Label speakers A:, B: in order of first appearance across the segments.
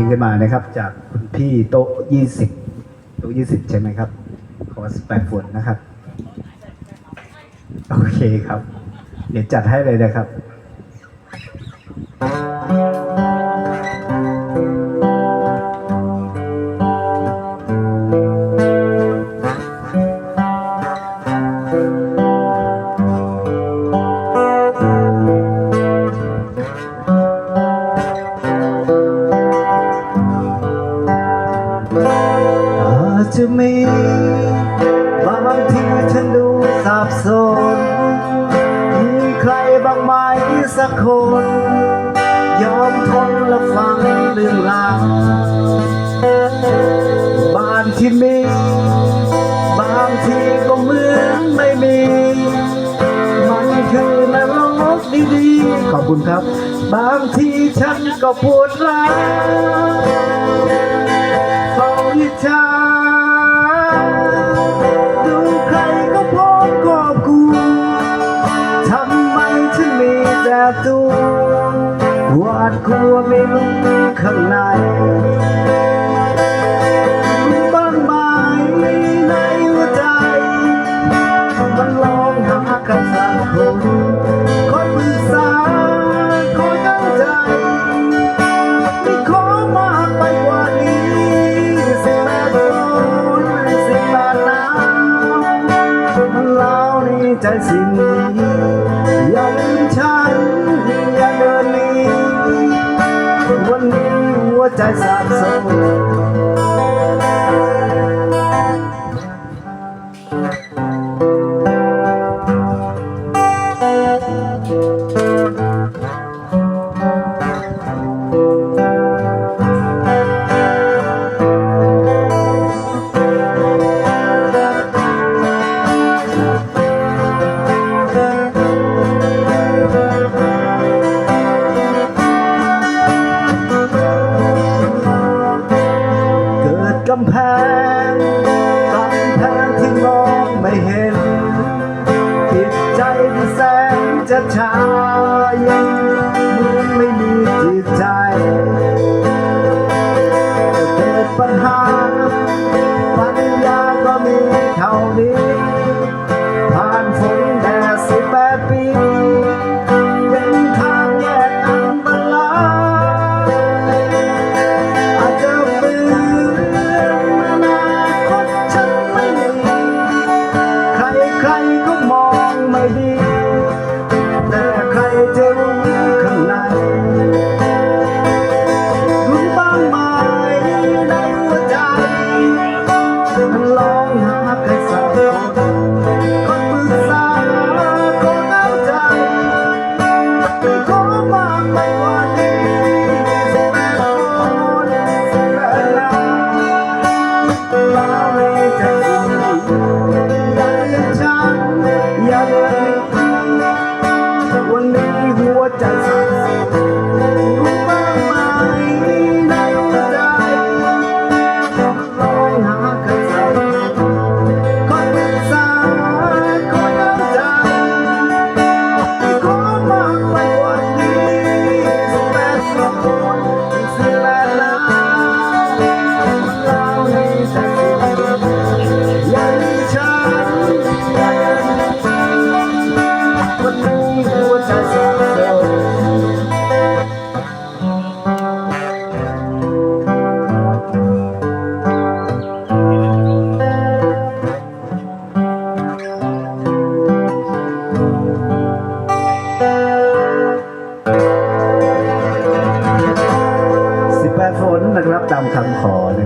A: องขึ้นมานะครับ จากคุณพี่โต๊ะยี่สิบโต๊ะยี่สิบใช่ไหมครับ ขอสแปดฝนนะครับ โอเคครับ เดี๋ยวจัดให้เลยนะครับ จะมีบางทีฉันดูสับสนมีใครบ้างไหมสักคน ยอมทนและฟังเรื่องราวบ้านที่มี บางทีก็เหมือนไม่มี มันคือนรกดีๆขอบคุณครับ บางทีฉันก็ปวดร้าว ตัวหวาดกลัวไม่รู้ข้างในรู้บ้างไหมในหัวใจ มันลองหากันสักคนคนปรึกษาคนเข้าใจ ไม่ขอมากไปกว่านี้สิ่งแปดคนสิ่งแปดน้ำมันเล่าในใจสิ่ง หัวใจ กำแพงกำแพงที่มองไม่เห็น จิตใจที่แสนจะชายังเหมือนไม่มีจิตใจเกิดปัญหา ใครใครๆก็มองไม่ดี หัวใจ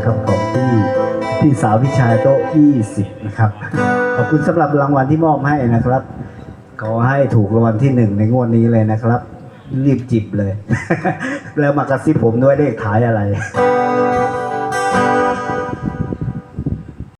A: นะครับของพี่พี่สาวพี่ชายโต๊ะยี่สิบนะครับขอบคุณสำหรับรางวัลที่มอบให้นะครับขอให้ถูกรางวัลที่หนึ่งในงวดนี้เลยนะครับ รีบจิบเลย แล้วมากระซิบผมด้วยเลขท้ายอะไร